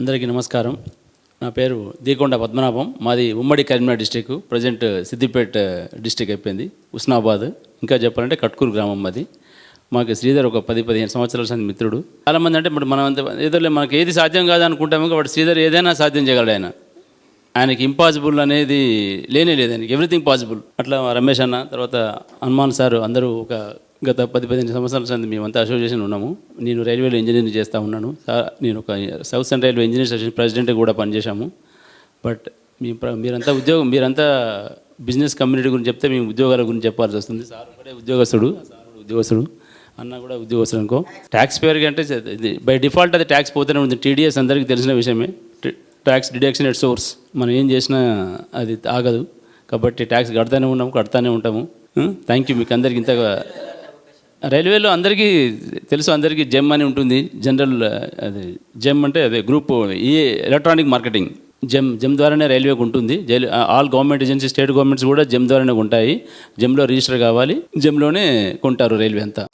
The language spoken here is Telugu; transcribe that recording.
అందరికీ నమస్కారం. నా పేరు దీకొండ పద్మనాభం. మాది ఉమ్మడి Karimnagar district. Present Siddipet district అయిపోయింది. ఉస్నాబాద్. ఇంకా చెప్పాలంటే కట్కూరు గ్రామం మాది. మాకు శ్రీధర్ ఒక పది పదిహేను సంవత్సరాల సంది మిత్రుడు. చాలామంది అంటే ఇప్పుడు మనం అంత ఏదో మనకి ఏది సాధ్యం కాదు అనుకుంటాము కాబట్టి శ్రీధర్ ఏదైనా సాధ్యం చేయగలడు ఆయన. ఆయనకి ఇంపాసిబుల్ అనేది లేనే లేదు. ఆయనకి ఎవ్రీథింగ్ పాసిబుల్ అట్లా రమేష్ అన్న తర్వాత హనుమాన్ సార్ అందరూ ఒక గత పది పదిహేను సంవత్సరాల సంది మేమంతా అసోసియేషన్ ఉన్నాము. నేను రైల్వేలో ఇంజనీరింగ్ చేస్తూ ఉన్నాను. నేను ఒక south central railway engineer association president కూడా పనిచేశాము. బట్ మీ ప్ర- మీరంతా ఉద్యోగం మీరంతా బిజినెస్ కమ్యూనిటీ గురించి చెప్తే మేము ఉద్యోగాల గురించి చెప్పాల్సి వస్తుంది. సార్ ఒకటే ఉద్యోగస్తుడు సార్ ఉద్యోగస్తుడు అన్న కూడా ఉద్యోగస్తుడు అనుకో. ట్యాక్స్ పేరుగా అంటే బై డిఫాల్ట్ అది ట్యాక్స్ పోతూనే ఉంది టీడీఎస్ అందరికీ తెలిసిన విషయమే. ట్యాక్స్ డిడక్షన్ ఎట్ సోర్స్ మనం ఏం చేసినా అది ఆగదు. కాబట్టి ట్యాక్స్ కడతానే ఉన్నాము కడతానే ఉంటాము. Hmm? థ్యాంక్ యూ మీకు అందరికి ఇంతగా రైల్వేలో అందరికీ తెలుసు అందరికీ జెమ్ అని ఉంటుంది. జనరల్ అది జెమ్ అంటే అదే గ్రూప్ ఈ ఎలక్ట్రానిక్ మార్కెటింగ్. జెమ్ జెమ్ ద్వారానే రైల్వేకి ఉంటుంది. All government agency state governments కూడా జెమ్ ద్వారానే ఉంటాయి. జెమ్లో రిజిస్టర్ కావాలి. జెమ్లోనే కొంటారు రైల్వే అంతా.